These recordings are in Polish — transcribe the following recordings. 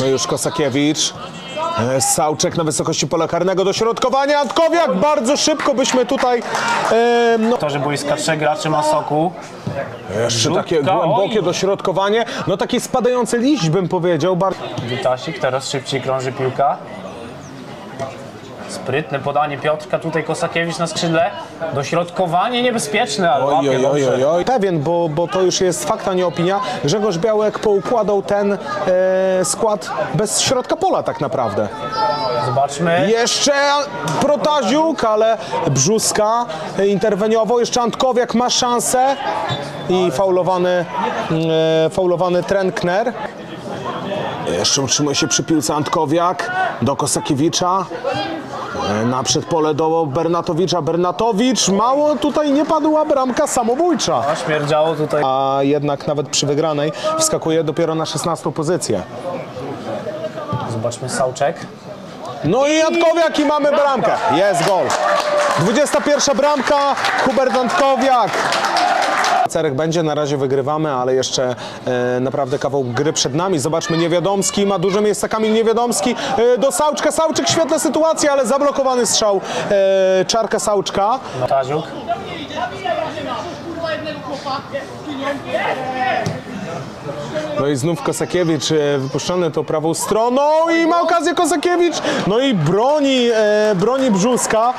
No już Kosakiewicz. E, Sałczek na wysokości pola karnego dośrodkowania. Antkowiak bardzo szybko byśmy tutaj. E, no, To, że boiska trzech graczy ma soku. jeszcze Rzutka, takie głębokie oj. dośrodkowanie. No taki spadający liść bym powiedział. Witasik, teraz szybciej krąży piłka. Sprytne podanie Piotrka, tutaj Kosakiewicz na skrzydle. Dośrodkowanie niebezpieczne, ale Oj, łapie oj, oj, dobrze. oj, oj. Pewien, bo, bo to już jest fakt, a nie opinia. Grzegorz Białek poukładał ten e, skład bez środka pola tak naprawdę. Zobaczmy. Jeszcze Protaziuk, ale Brzuska interweniował. Jeszcze Antkowiak ma szansę. I faulowany, e, faulowany Trenkner. Jeszcze utrzymuje się przy piłce Antkowiak do Kosakiewicza. E, Na przedpole do Bernatowicza. Bernatowicz, mało tutaj nie padła bramka samobójcza. No, śmierdziało tutaj. A jednak nawet przy wygranej wskakuje dopiero na 16 pozycję. Zobaczmy Sałczek. No i Antkowiak i mamy bramkę. Jest gol. 21 bramka, Hubert Antkowiak. Cerek będzie, na razie wygrywamy, ale jeszcze e, naprawdę kawał gry przed nami. Zobaczmy, Niewiadomski ma duże miejsca, Kamil Niewiadomski e, do Sałczka. Sałczyk, świetna sytuacja, ale zablokowany strzał e, Czarka Sałczka. Taziuk. No i znów Kosakiewicz e, wypuszczony tą prawą stroną i ma okazję Kosakiewicz. No i broni, e, broni Brzuska.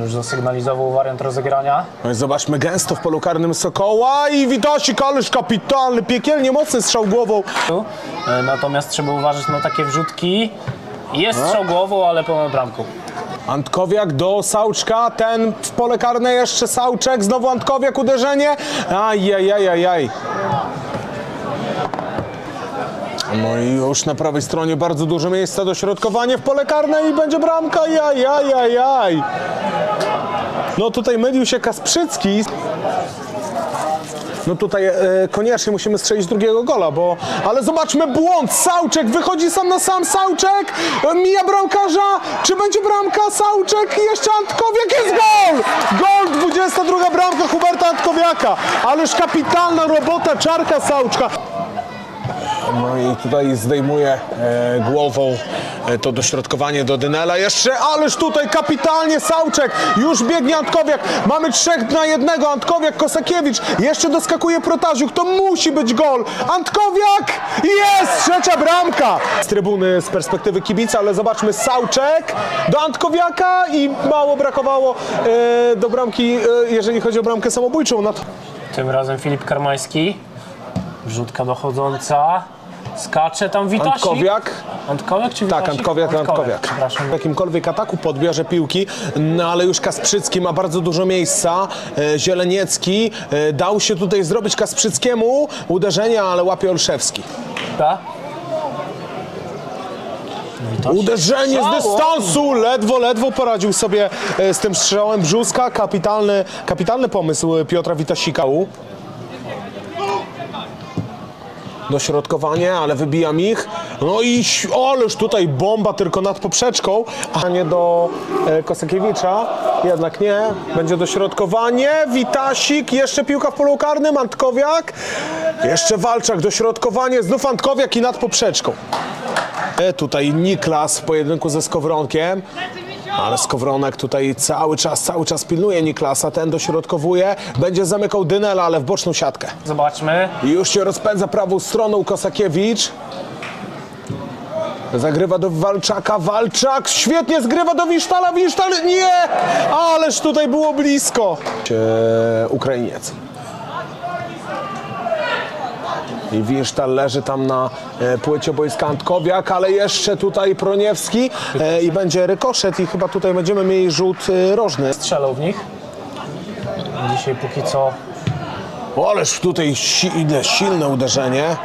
Już zasygnalizował wariant rozegrania. No i zobaczmy gęsto w polu karnym Sokoła i Witasik, ależ kapitalny, piekielnie mocny strzał głową. E, Natomiast trzeba uważać na takie wrzutki. Jest strzał głową, ale pełną bramką. Antkowiak do Sałczka, ten w pole karne jeszcze Sałczek, znowu Antkowiak uderzenie. Ajajajajaj. No i już na prawej stronie bardzo duże miejsce, dośrodkowanie w pole karne i będzie bramka, jajajajaj. No tutaj mylił się Kasprzycki. No tutaj e, koniecznie musimy strzelić drugiego gola, bo... Ale zobaczmy błąd, Sałczek wychodzi sam na sam, Sałczek e, mija bramkarza, czy będzie bramka, Sałczek jeszcze Antkowiak, jest gol! Gol, 22 bramka Huberta Antkowiaka, ależ kapitalna robota Czarka Sałczka. No i tutaj zdejmuje e, głową e, to dośrodkowanie do Dynela. Jeszcze, ależ tutaj kapitalnie Sałczek. Już biegnie Antkowiak. Mamy trzech na jednego. Antkowiak, Kosakiewicz. Jeszcze doskakuje Protaziuk. To musi być gol. Antkowiak! Jest! Trzecia bramka! Z trybuny, z perspektywy kibica, ale zobaczmy Sałczek do Antkowiaka i mało brakowało e, do bramki, jeżeli chodzi o bramkę samobójczą. No. Tym razem Filip Karmański. Wrzutka dochodząca. Skacze tam Witasik. Antkowiak. Antkowiak czy Tak, Witasik? Antkowiak, Antkowiak. Przepraszam. W jakimkolwiek ataku podbierze piłki, no ale już Kasprzycki ma bardzo dużo miejsca. E, Zieleniecki e, dał się tutaj zrobić Kasprzyckiemu uderzenia, ale łapie Olszewski. Ta? Witasik. Uderzenie z dystansu, ledwo, ledwo poradził sobie e, z tym strzałem Brzuska. Kapitalny, kapitalny pomysł Piotra Witasika. Dośrodkowanie, ale wybija ich. No i ależ tutaj bomba tylko nad poprzeczką, a nie do e, Kosakiewicza. Jednak nie. Będzie dośrodkowanie. Witasik, jeszcze piłka w polu karnym. Antkowiak. Jeszcze Walczak, dośrodkowanie. Znów Antkowiak i nad poprzeczką. E, Tutaj Niklas w pojedynku ze Skowronkiem. Ale Skowronek tutaj cały czas, cały czas pilnuje Niklasa. Ten dośrodkowuje. Będzie zamykał Dynela, ale w boczną siatkę. Zobaczmy. Już się rozpędza prawą stroną Kosakiewicz. Zagrywa do Walczaka, Walczak świetnie zgrywa do Wisztala, Wisztal nie! Ależ tutaj było blisko. Ukrainiec. I Wisztal leży tam na e, płycie boiska Antkowiak, ale jeszcze tutaj Proniewski e, i będzie rykoszet i chyba tutaj będziemy mieli rzut e, rożny. Strzelał w nich. Dzisiaj póki co O, ależ tutaj si- silne uderzenie.